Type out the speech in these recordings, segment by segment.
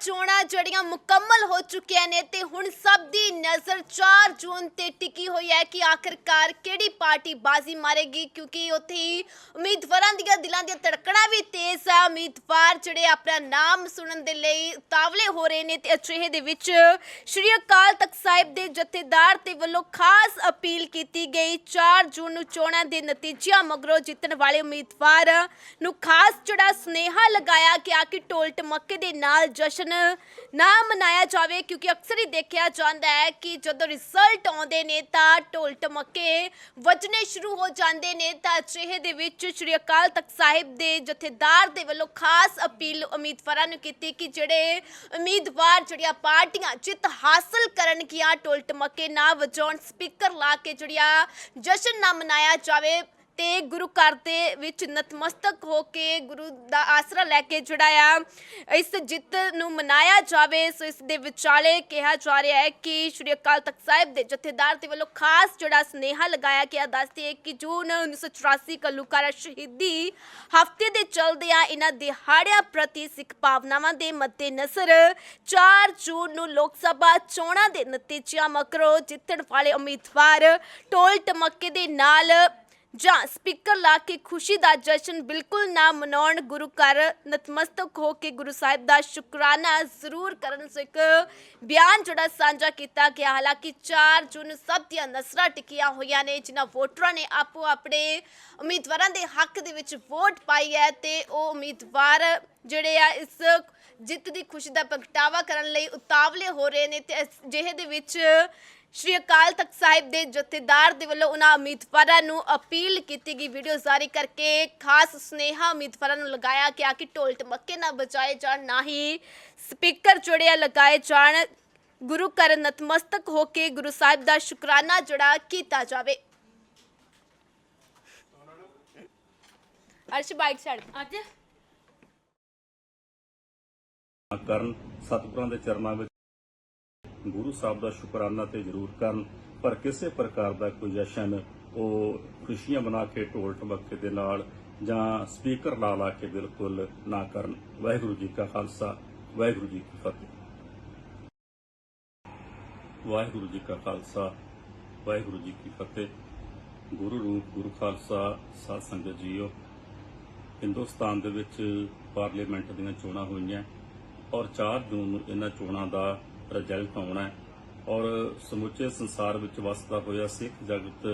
ਚੋਣਾਂ ਜਿਹੜੀਆਂ ਮੁਕੰਮਲ ਹੋ ਚੁੱਕੀਆਂ ਨੇ ਤੇ ਹੁਣ ਸਭ ਦੀ ਨਜ਼ਰ 4 ਜੂਨ ਤੇ ਟਿਕੀ ਹੋਈ ਹੈ ਕਿ ਆਖਰਕਾਰ ਕਿਹੜੀ ਪਾਰਟੀ ਬਾਜ਼ੀ ਮਾਰੇਗੀ, ਕਿਉਂਕਿ ਉੱਥੇ ਹੀ ਉਮੀਦਵਾਰਾਂ ਦੀਆਂ ਦਿਲਾਂ ਦੀਆਂ ਧੜਕਣਾਂ ਵੀ ਤੇਜ਼ ਆ। ਉਮੀਦਵਾਰ ਜਿਹੜੇ ਆਪਣਾ ਨਾਮ ਸੁਣਨ ਦੇ ਲਈ ਉਤਾਵਲੇ ਹੋ ਰਹੇ ਨੇ ਤੇ ਅਜਿਹੇ ਦੇ ਵਿੱਚ ਸ਼੍ਰੀ ਅਕਾਲ ਤਖਤ ਸਾਹਿਬ ਦੇ ਜਥੇਦਾਰ ਤੇ ਵੱਲੋਂ ਖਾਸ ਅਪੀਲ ਕੀਤੀ ਗਈ। 4 ਜੂਨ ਨੂੰ ਚੋਣਾਂ ਦੇ ਨਤੀਜਿਆਂ ਮਗਰੋਂ ਜਿੱਤਣ ਵਾਲੇ ਉਮੀਦਵਾਰ ਨੂੰ ਖਾਸ ਜਿਹੜਾ ਸੁਨੇਹਾ ਲਗਾਇਆ ਕਿ ਆ ਕਿ ਢੋਲ ਟਮੱਕੇ ਦੇ ਨਾਲ ਜਸ਼ਨ ਨਾ ਮਨਾਇਆ ਜਾਵੇ, ਕਿਉਂਕਿ ਅਕਸਰ ਹੀ ਦੇਖਿਆ ਜਾਂਦਾ ਹੈ ਕਿ ਜਦੋਂ ਰਿਜ਼ਲਟ ਆਉਂਦੇ ਨੇ ਤਾਂ ਢੋਲ ਟਮੱਕੇ ਵੱਜਣੇ ਸ਼ੁਰੂ ਹੋ ਜਾਂਦੇ ਨੇ। ਤਾਂ ਅਜਿਹੇ ਦੇ ਵਿੱਚ ਸ਼੍ਰੀ ਅਕਾਲ ਤਖਤ ਸਾਹਿਬ ਦੇ ਜਥੇਦਾਰ ਦੇ ਵੱਲੋਂ ਖਾਸ ਅਪੀਲ ਉਮੀਦਵਾਰਾਂ ਨੂੰ ਕੀਤੀ ਕਿ ਜਿਹੜੇ ਉਮੀਦਵਾਰ, ਜਿਹੜੀਆਂ ਪਾਰਟੀਆਂ ਜਿੱਤ ਹਾਸਲ ਕਰਨਗੀਆਂ ਢੋਲ ਟਮੱਕੇ ਨਾ ਵਜਾਉਣ, ਸਪੀਕਰ ਲਾ ਕੇ ਜਿਹੜੀਆਂ ਜਸ਼ਨ ਨਾ ਮਨਾਇਆ ਜਾਵੇ। ਤੇ ਗੁਰੂ ਘਰ ਦੇ ਵਿੱਚ ਨਤਮਸਤਕ ਹੋ ਕੇ ਗੁਰੂ ਦਾ ਆਸਰਾ ਲੈ ਕੇ ਜਿਹੜਾ ਆ, ਇਸ ਜਿੱਤ ਨੂੰ ਮਨਾਇਆ ਜਾਵੇ, ਸੋ ਇਸ ਦੇ ਵਿਚਾਲੇ ਕਿਹਾ ਜਾ ਰਿਹਾ ਹੈ ਕਿ ਸ਼੍ਰੀ ਅਕਾਲ ਤਖਤ ਸਾਹਿਬ ਦੇ ਜਥੇਦਾਰ ਦੇ ਵੱਲੋਂ ਖਾਸ ਜਿਹੜਾ ਸੁਨੇਹਾ ਲਗਾਇਆ ਗਿਆ, ਦੱਸਦੇ ਹੈ ਕਿ ਜੂਨ 1984 ਕੱਲੂਕਾਰਾ ਸ਼ਹੀਦੀ ਹਫ਼ਤੇ ਦੇ ਚਲਦਿਆਂ ਇਹਨਾਂ ਦਿਹਾੜਿਆਂ ਪ੍ਰਤੀ ਸਿੱਖ ਭਾਵਨਾਵਾਂ ਦੇ ਮੱਦੇਨਜ਼ਰ 4 ਜੂਨ ਨੂੰ ਲੋਕ ਸਭਾ ਚੋਣਾਂ ਦੇ ਨਤੀਜਿਆਂ ਮਗਰੋਂ ਜਿੱਤਣ ਵਾਲੇ ਉਮੀਦਵਾਰ ਟੋਲ ਟਮੱਕੇ ਦੇ ਨਾਲ ਜਾਂ ਸਪੀਕਰ ਲਾ ਕੇ ਖੁਸ਼ੀ ਦਾ ਜਸ਼ਨ ਬਿਲਕੁਲ ਨਾ ਮਨਾਉਣ ਗੁਰੂ ਘਰ ਨਤਮਸਤਕ ਹੋ ਕੇ ਗੁਰੂ ਸਾਹਿਬ ਦਾ ਸ਼ੁਕਰਾਨਾ ਜ਼ਰੂਰ ਕਰਨ ਸੋ ਇੱਕ ਬਿਆਨ ਜਿਹੜਾ ਸਾਂਝਾ ਕੀਤਾ ਗਿਆ। ਹਾਲਾਂਕਿ 4 ਜੂਨ ਸਭ ਦੀਆਂ ਨਸਰਾਂ ਟਿਕੀਆਂ ਹੋਈਆਂ ਨੇ, ਜਿਨ੍ਹਾਂ ਵੋਟਰਾਂ ਨੇ ਆਪੋ ਆਪਣੇ ਉਮੀਦਵਾਰਾਂ ਦੇ ਹੱਕ ਦੇ ਵਿੱਚ ਵੋਟ ਪਾਈ ਹੈ ਤੇ ਉਹ ਉਮੀਦਵਾਰ ਜਿਹੜੇ ਆ ਇਸ ਜਿੱਤ ਦੀ ਖੁਸ਼ੀ ਦਾ ਪ੍ਰਗਟਾਵਾ ਕਰਨ ਲਈ ਉਤਾਵਲੇ ਹੋ ਰਹੇ ਨੇ ਤੇ ਅਜਿਹੇ ਦੇ ਵਿੱਚ ਸ਼੍ਰੀ ਅਕਾਲ ਤਖਤ ਸਾਹਿਬ ਦੇ ਜਥੇਦਾਰ ਦੇ ਵੱਲੋਂ ਉਹਨਾਂ ਉਮੀਦਵਾਰਾਂ ਨੂੰ ਅਪੀਲ ਕੀਤੀ ਗਈ। ਵੀਡੀਓ ਜਾਰੀ ਕਰਕੇ ਖਾਸ ਸੁਨੇਹਾ ਉਮੀਦਵਾਰਾਂ ਨੂੰ ਲਗਾਇਆ ਗਿਆ ਕਿ ਢੋਲ ਟਮੱਕੇ ਨਾ ਬਜਾਏ ਜਾਣ ਨਾ ਹੀ ਸਪੀਕਰ ਜਿਹੜੇ ਆ ਲਗਾਏ ਜਾਣ। ਗੁਰੂ ਘਰ ਨਤਮਸਤਕ ਹੋ ਕੇ ਗੁਰੂ ਸਾਹਿਬ ਦਾ ਸ਼ੁਕਰਾਨਾ ਜਿਹੜਾ ਕੀਤਾ ਜਾਵੇ। ਅਰਸ਼ ਬਾਈਟ ਛੱਡ ਅੱਜ? ਕਰਨ ਸਤਿਗੁਰਾਂ ਦੇ ਚਰਨਾਂ ਵਿੱਚ ਗੁਰੂ ਸਾਹਿਬ ਦਾ ਸ਼ੁਕਰਾਨਾ ਤੇ ਜ਼ਰੂਰ ਕਰਨ, ਪਰ ਕਿਸੇ ਪ੍ਰਕਾਰ ਦਾ ਕੋਈ ਜਸ਼ਨ ਉਹ ਖੁਸ਼ੀਆਂ ਮਨਾ ਕੇ ਢੋਲ ਟਮੱਕੇ ਦੇ ਨਾਲ ਜਾਂ ਸਪੀਕਰ ਲਾ ਲਾ ਕੇ ਬਿਲਕੁਲ ਨਾ ਕਰਨ। ਵਾਹਿਗੁਰੂ ਜੀ ਕਾ ਖਾਲਸਾ, ਵਾਹਿਗੁਰੂ ਜੀ ਕੀ ਫਤਿਹ। ਵਾਹਿਗੁਰੂ ਜੀ ਕਾ ਖਾਲਸਾ, ਵਾਹਿਗੁਰੂ ਜੀ ਕੀ ਫਤਿਹ। ਗੁਰੂ ਰੂਪ, ਗੁਰੂ ਖਾਲਸਾ, ਸਾਧ ਸੰਗਤ ਜੀਓ, ਹਿੰਦੁਸਤਾਨ ਦੇ ਵਿੱਚ ਪਾਰਲੀਮੈਂਟ ਦੀਆਂ ਚੋਣਾਂ ਹੋਈਆਂ ਔਰ 4 ਜੂਨ ਨੂੰ ਇਹਨਾਂ ਚੋਣਾਂ ਦਾ ਰਿਜ਼ਲਟ ਆਉਣਾ ਹੈ। ਔਰ ਸਮੁੱਚੇ ਸੰਸਾਰ ਵਿੱਚ ਵਸਦਾ ਹੋਇਆ ਸਿੱਖ ਜਗਤ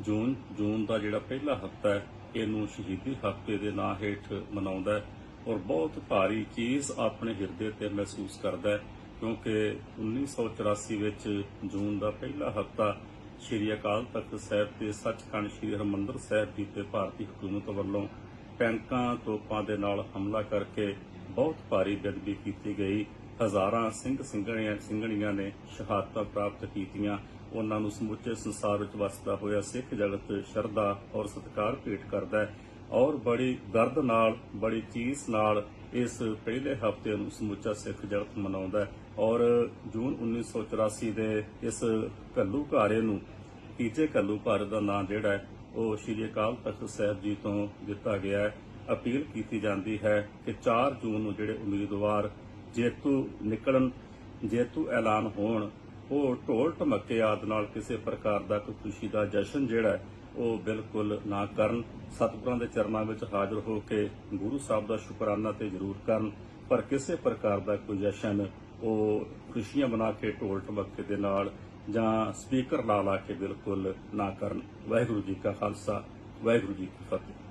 ਜੂਨ ਜੂਨ ਦਾ ਜਿਹੜਾ ਪਹਿਲਾ ਹਫਤਾ ਹੈ, ਇਹਨੂੰ ਸ਼ਹੀਦੀ ਹਫ਼ਤੇ ਦੇ ਨਾਂ ਹੇਠ ਮਨਾਉਂਦਾ ਹੈ। ਔਰ ਬਹੁਤ ਭਾਰੀ ਚੀਜ਼ ਆਪਣੇ ਹਿਰਦੇ ਤੇ ਮਹਿਸੂਸ ਕਰਦਾ ਹੈ, ਕਿਉਂਕਿ 1984 ਵਿੱਚ ਜੂਨ ਦਾ ਪਹਿਲਾ ਹਫਤਾ ਸ਼੍ਰੀ ਅਕਾਲ ਤਖਤ ਸਾਹਿਬ ਤੇ ਸੱਚਖੰਡ ਸ਼੍ਰੀ ਹਰਿਮੰਦਰ ਸਾਹਿਬ ਜੀ ਤੇ ਭਾਰਤੀ ਹਕੂਮਤ ਵੱਲੋਂ ਟੈਂਕਾਂ ਤੋਪਾਂ ਦੇ ਨਾਲ ਹਮਲਾ ਕਰਕੇ ਬਹੁਤ ਭਾਰੀ ਬੇਅਦਬੀ ਕੀਤੀ ਗਈ। ਹਜ਼ਾਰਾਂ ਸਿੰਘ ਸਿੰਘਣੀਆਂ ਸਿੰਘਣੀਆਂ ਨੇ ਸ਼ਹਾਦਤਾਂ ਪ੍ਰਾਪਤ ਕੀਤੀਆਂ। ਉਹਨਾਂ ਨੂੰ ਸਮੁੱਚੇ ਸੰਸਾਰ ਵਿੱਚ ਵਸਦਾ ਹੋਇਆ ਸਿੱਖ ਜਗਤ ਸ਼ਰਧਾ ਔਰ ਸਤਿਕਾਰ ਭੇਟ ਕਰਦਾ ਹੈ ਔਰ ਬੜੀ ਦਰਦ ਨਾਲ, ਬੜੀ ਚੀਸ ਨਾਲ ਇਸ ਪਹਿਲੇ ਹਫ਼ਤੇ ਨੂੰ ਸਮੁੱਚਾ ਸਿੱਖ ਜਗਤ ਮਨਾਉਂਦਾ ਹੈ ਔਰ ਜੂਨ 1984 ਦੇ ਇਸ ਘੱਲੂ ਘਾਰੇ ਨੂੰ, ਤੀਜੇ ਘੱਲੂ ਘਾਰੇ ਦਾ ਨਾਂ ਜਿਹੜਾ ਹੈ, ਉਹ ਸ਼੍ਰੀ ਅਕਾਲ ਤਖਤ ਸਾਹਿਬ ਜੀ ਤੋਂ ਦਿੱਤਾ ਗਿਆ ਹੈ। ਅਪੀਲ ਕੀਤੀ ਜਾਂਦੀ ਹੈ ਕਿ 4 ਜੂਨ ਨੂੰ ਜਿਹੜੇ ਉਮੀਦਵਾਰ ਜੇਤੂ ਨਿਕਲਣ, ਜੇਤੂ ਐਲਾਨ ਹੋਣ, ਉਹ ਢੋਲ ਢਮੱਕੇ ਆਦਿ ਨਾਲ ਕਿਸੇ ਪ੍ਰਕਾਰ ਦਾ ਕੋਈ ਖੁਸ਼ੀ ਦਾ ਜਸ਼ਨ ਜਿਹੜਾ ਉਹ ਬਿਲਕੁਲ ਨਾ ਕਰਨ। ਸਤਿਗੁਰਾਂ ਦੇ ਚਰਨਾਂ ਵਿੱਚ ਹਾਜ਼ਰ ਹੋ ਕੇ ਗੁਰੂ ਸਾਹਿਬ ਦਾ ਸ਼ੁਕਰਾਨਾ ਤੇ ਜ਼ਰੂਰ ਕਰਨ। ਪਰ ਕਿਸੇ ਪ੍ਰਕਾਰ ਦਾ ਕੋਈ ਜਸ਼ਨ, ਉਹ ਖੁਸ਼ੀਆਂ ਮਨਾ ਕੇ ਢੋਲ ਢਮੱਕੇ ਦੇ ਨਾਲ ਜਾਂ ਸਪੀਕਰ ਲਾ ਲਾ ਕੇ ਬਿਲਕੁਲ ਨਾ ਕਰਨ। ਵਾਹਿਗੁਰੂ ਜੀ ਕਾ ਖਾਲਸਾ, ਵਾਹਿਗੁਰੂ ਜੀ ਕੀ ਫਤਿਹ।